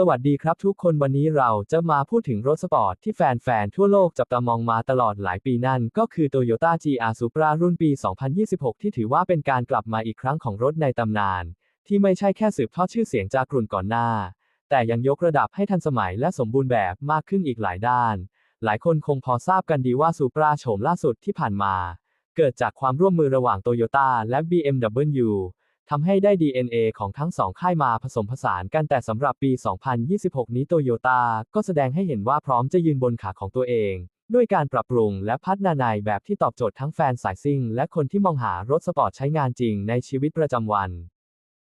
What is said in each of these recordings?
สวัสดีครับทุกคนวันนี้เราจะมาพูดถึงรถสปอร์ตที่แฟนๆ ทั่วโลกจับตามองมาตลอดหลายปีนั่น ก็คือ Toyota GR Supra รุ่นปี 2026 ที่ถือว่าเป็นการกลับมาอีกครั้งของรถในตำนาน ที่ไม่ใช่แค่สืบทอดชื่อเสียงจากรุ่นก่อนหน้า แต่ยังยกระดับให้ทันสมัยและสมบูรณ์แบบมากขึ้นอีกหลายด้าน หลายคนคงพอทราบกันดีว่า Supra โฉมล่าสุดที่ผ่านมา เกิดจากความร่วมมือระหว่าง Toyota และ BMW ทำให้ได้ DNA ของทั้งสองค่ายมาผสมผสานกันแต่สำหรับปี 2026 นี้โตโยต้าก็แสดงให้เห็นว่าพร้อมจะยืนบนขาของตัวเอง ด้วยการปรับปรุงและพัฒนาในแบบที่ตอบโจทย์ทั้งแฟนสายซิ่ง และคนที่มองหารถสปอร์ตใช้งานจริงในชีวิตประจำวัน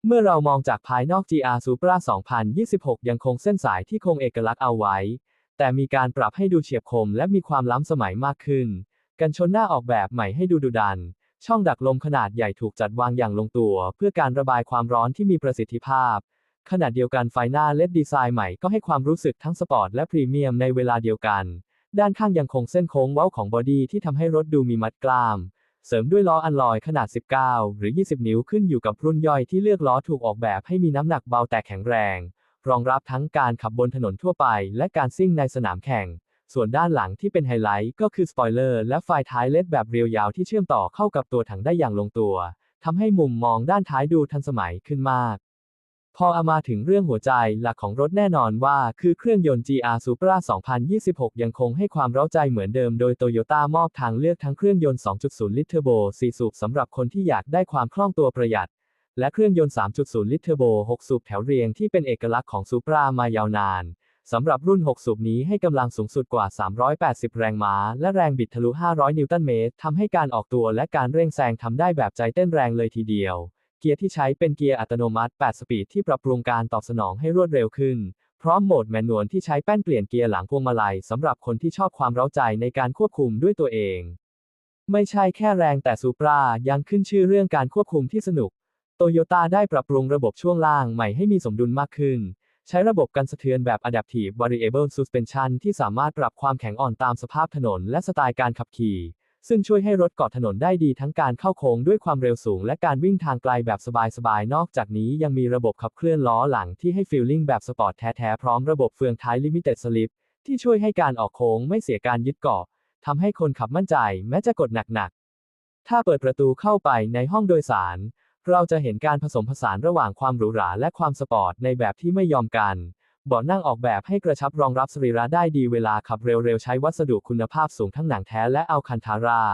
เมื่อเรามองจากภายนอก GR Supra 2026 ยังคงเส้นสายที่คงเอกลักษณ์เอาไว้ แต่มีการปรับให้ดูเฉียบคมและมีความล้ำสมัยมากขึ้น กันชนหน้าออกแบบใหม่ให้ดูดุดัน ช่องดักลมขนาดใหญ่ถูกจัดวางอย่างลงตัว เพื่อการระบายความร้อนที่มีประสิทธิภาพ ขณะเดียวกันไฟหน้าเลดดีไซน์ใหม่ก็ให้ความรู้สึกทั้งสปอร์ตและพรีเมียมในเวลาเดียวกัน ด้านข้างยังคงเส้นโค้งเว้าของบอดี้ที่ทำให้รถดูมีมัดกล้าม เสริมด้วยล้ออันลอยขนาด 19 หรือ 20 นิ้วขึ้นอยู่กับรุ่นย่อยที่เลือกล้อถูกออกแบบให้มีน้ำหนักเบาแต่แข็งแรง รองรับทั้งการขับบนถนนทั่วไป และการซิ่งในสนามแข่ง ส่วนด้านหลังที่เป็นไฮไลท์ก็คือสปอยเลอร์และไฟท้ายเลดแบบเรียวยาวที่เชื่อมต่อเข้ากับตัวถังได้อย่างลงตัวทำให้มุมมองด้านท้ายดูทันสมัยขึ้นมาก พอเอามาถึงเรื่องหัวใจหลักของรถแน่นอนว่า คือเครื่องยนต์ GR Supra 2026 ยังคงให้ความเร้าใจเหมือนเดิมโดย Toyota มอบทางเลือกทั้งเครื่องยนต์ 2.0 ลิตรเทอร์โบ4สูบสำหรับคนที่อยากได้ความคล่องตัวประหยัดและเครื่องยนต์ 3.0 ลิตรเทอร์โบ 6 สูบแถวเรียงที่เป็นเอกลักษณ์ของ Supra มายาวนาน สำหรับรุ่น 6 สูบนี้ให้กำลังสูงสุดกว่า 380 แรงม้า และแรงบิดทะลุ 500 นิวตันเมตร ทำให้การออกตัวและการเร่งแซงทำได้แบบใจเต้นแรงเลยทีเดียว เกียร์ที่ใช้เป็นเกียร์อัตโนมัติ 8 สปีดที่ปรับปรุงการตอบสนองให้รวดเร็วขึ้น พร้อมโหมดแมนนวลที่ใช้แป้นเปลี่ยนเกียร์หลังพวงมาลัยสำหรับคนที่ชอบความเร้าใจในการควบคุมด้วยตัวเอง ไม่ใช่แค่แรงแต่ซูปรายังขึ้นชื่อเรื่องการควบคุมที่สนุก โตโยต้าได้ปรับปรุงระบบช่วงล่างใหม่ให้มีสมดุลมากขึ้น ใช้ระบบกันสะเทือนแบบ Adaptive Variable Suspension ที่สามารถปรับความแข็งอ่อนตามสภาพถนน และสไตล์การขับขี่ ซึ่งช่วยให้รถเกาะถนนได้ดีทั้งการเข้าโค้งด้วยความเร็วสูง และการวิ่งทางไกลแบบสบายๆ นอกจากนี้ยังมีระบบขับเคลื่อนล้อหลังที่ให้ฟีลลิ่งแบบสปอร์ตแท้ๆ พร้อมระบบเฟืองท้าย Limited Slip ที่ช่วยให้การออกโค้งไม่เสียการยึดเกาะทำให้คนขับมั่นใจแม้จะกดหนักๆ ถ้าเปิดประตูเข้าไปในห้องโดยสาร เราจะเห็นการผสมผสานระหว่างความหรูหราและความสปอร์ตในแบบที่ไม่ยอมกันเบาะนั่งออกแบบให้กระชับรองรับสรีระได้ดีเวลาขับเร็วๆ ใช้วัสดุคุณภาพสูงทั้งหนังแท้และอัลคันทารา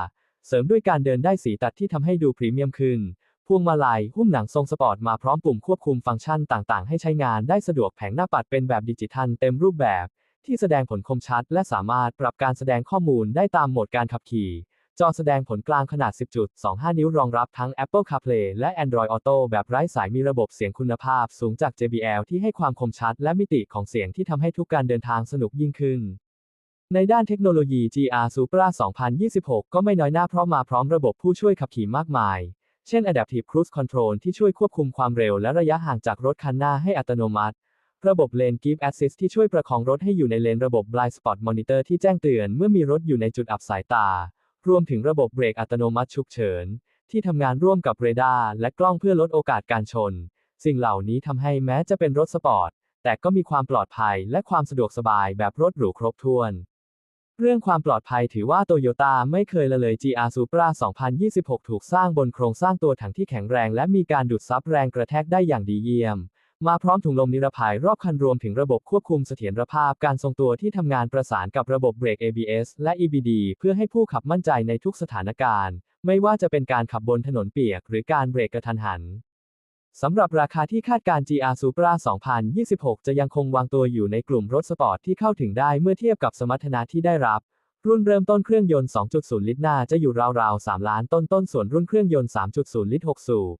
เสริมด้วยการเดินได้สีตัดที่ทำให้ดูพรีเมียมขึ้น พวงมาลัยหุ้มหนังทรงสปอร์ตมาพร้อมปุ่มควบคุมฟังก์ชันต่างๆ ให้ใช้งานได้สะดวกแผงหน้าปัดเป็นแบบดิจิทัลเต็มรูปแบบ ที่แสดงผลคมชัด และสามารถปรับการแสดงข้อมูลได้ตามโหมดการขับขี่ จอแสดงผลกลางขนาด 10.25 นิ้วรองรับทั้ง Apple CarPlay และ Android Auto แบบไร้สายมีระบบเสียงคุณภาพสูงจาก JBL ที่ให้ความคมชัดและมิติของเสียงที่ทำให้ทุกการเดินทางสนุกยิ่งขึ้น ในด้านเทคโนโลยี GR Supra 2026 ก็ไม่น้อยหน้าเพราะมาพร้อมระบบผู้ช่วยขับขี่มากมาย เช่น Adaptive Cruise Control ที่ช่วยควบคุมความเร็วและระยะห่างจากรถคันหน้าให้อัตโนมัติ ระบบ Lane Keep Assist ที่ช่วยประคองรถให้อยู่ในเลนระบบ Blind Spot Monitor ที่แจ้งเตือนเมื่อมีรถอยู่ในจุดอับสายตา รวมถึงระบบเบรกอัตโนมัติฉุกเฉิน ที่ทำงานร่วมกับเรดาร์และกล้องเพื่อลดโอกาสการชน สิ่งเหล่านี้ทำให้แม้จะเป็นรถสปอร์ต แต่ก็มีความปลอดภัยและความสะดวกสบายแบบรถหรูครบถ้วน เรื่องความปลอดภัยถือว่าโตโยต้าไม่เคยละเลย GR Supra 2026 ถูกสร้างบนโครงสร้างตัวถังที่แข็งแรง และมีการดูดซับแรงกระแทกได้อย่างดีเยี่ยม มาพร้อมถุงลมนิรภัยรอบคันรวมถึงระบบควบคุมเสถียรภาพการทรงตัวที่ทำงานประสานกับระบบเบรก ABS และ EBD เพื่อให้ผู้ขับมั่นใจในทุกสถานการณ์ ไม่ว่าจะเป็นการขับบนถนนเปียก หรือการเบรกกระทันหันสำหรับราคาที่คาดการ GR Supra 2026 จะยังคงวางตัวอยู่ในกลุ่มรถสปอร์ตที่เข้าถึงได้เมื่อเทียบกับสมรรถนะที่ได้รับ รุ่นเริ่มต้นเครื่องยนต์ 2.0 ลิตรหน่าจะอยู่ราวๆ 3 ล้านต้นๆส่วนรุ่นเครื่องยนต์ 3.0 ลิตร 6 สูบ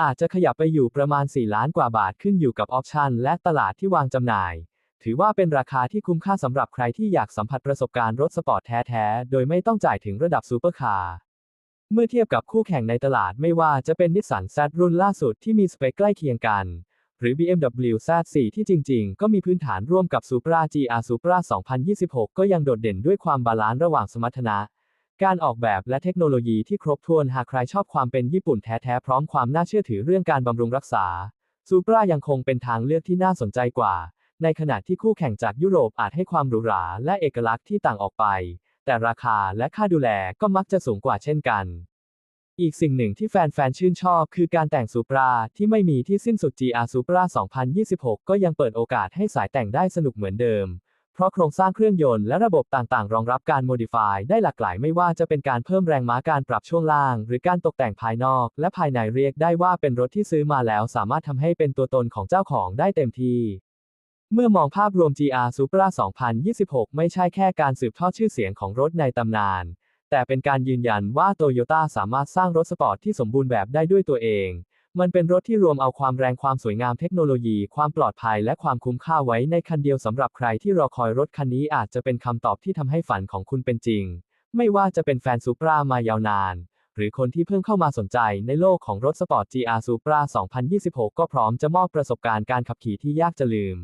อาจจะขยับไปอยู่ประมาณ 4 ล้านกว่าบาทขึ้นอยู่กับออปชันและตลาดที่วางจำหน่าย ถือว่าเป็นราคาที่คุ้มค่าสำหรับใครที่อยากสัมผัสประสบการณ์รถสปอร์ตแท้ๆ โดยไม่ต้องจ่ายถึงระดับซูเปอร์คาร์ เมื่อเทียบกับคู่แข่งในตลาดไม่ว่าจะเป็นนิสสัน Z รุ่นล่าสุดที่มีสเปคใกล้เคียงกัน หรือ BMW Z4 ที่จริงๆ ก็มีพื้นฐานร่วมกับ Supra GR Supra 2026 ก็ยังโดดเด่นด้วยความบาลานซ์ระหว่างสมรรถนะ การออกแบบและเทคโนโลยีที่ครบถ้วนหากใครชอบความเป็นญี่ปุ่นแท้ๆพร้อมความน่าเชื่อถือเรื่องการบำรุงรักษา Supra ยังคงเป็นทางเลือกที่น่าสนใจกว่า ในขณะที่คู่แข่งจากยุโรปอาจให้ความหรูหราและเอกลักษณ์ที่ต่างออกไป แต่ราคาและค่าดูแลก็มักจะสูงกว่าเช่นกัน อีกสิ่งหนึ่งที่แฟนๆชื่นชอบคือการแต่งซูปราที่ไม่มีที่สิ้นสุด GR Supra 2026 ก็ยังเปิดโอกาสให้สายแต่งได้สนุกเหมือนเดิม เพราะโครงสร้างเครื่องยนต์และระบบต่างๆ รองรับการโมดิฟายได้หลากหลายไม่ว่าจะเป็นการเพิ่มแรงม้าการปรับช่วงล่าง หรือการตกแต่งภายนอก และภายในเรียกได้ว่าเป็นรถที่ซื้อมาแล้วสามารถทำให้เป็นตัวตนของเจ้าของได้เต็มที่เมื่อมองภาพรวม GR Supra 2026 ไม่ใช่แค่การสืบทอดชื่อเสียงของรถในตำนาน แต่เป็นการยืนยันว่าโตโยต้าสามารถสร้างรถสปอร์ตที่สมบูรณ์แบบได้ด้วยตัวเอง มันเป็นรถที่รวมเอาความแรงความสวยงามเทคโนโลยี ความปลอดภัยและความคุ้มค่าไว้ในคันเดียวสำหรับใครที่รอคอยรถคันนี้อาจจะเป็นคำตอบที่ทำให้ฝันของคุณเป็นจริง ไม่ว่าจะเป็นแฟนซูปรามายาวนาน หรือคนที่เพิ่งเข้ามาสนใจในโลกของรถสปอร์ต GR Supra 2026 ก็พร้อมจะมอบประสบการณ์การขับขี่ที่ยากจะลืม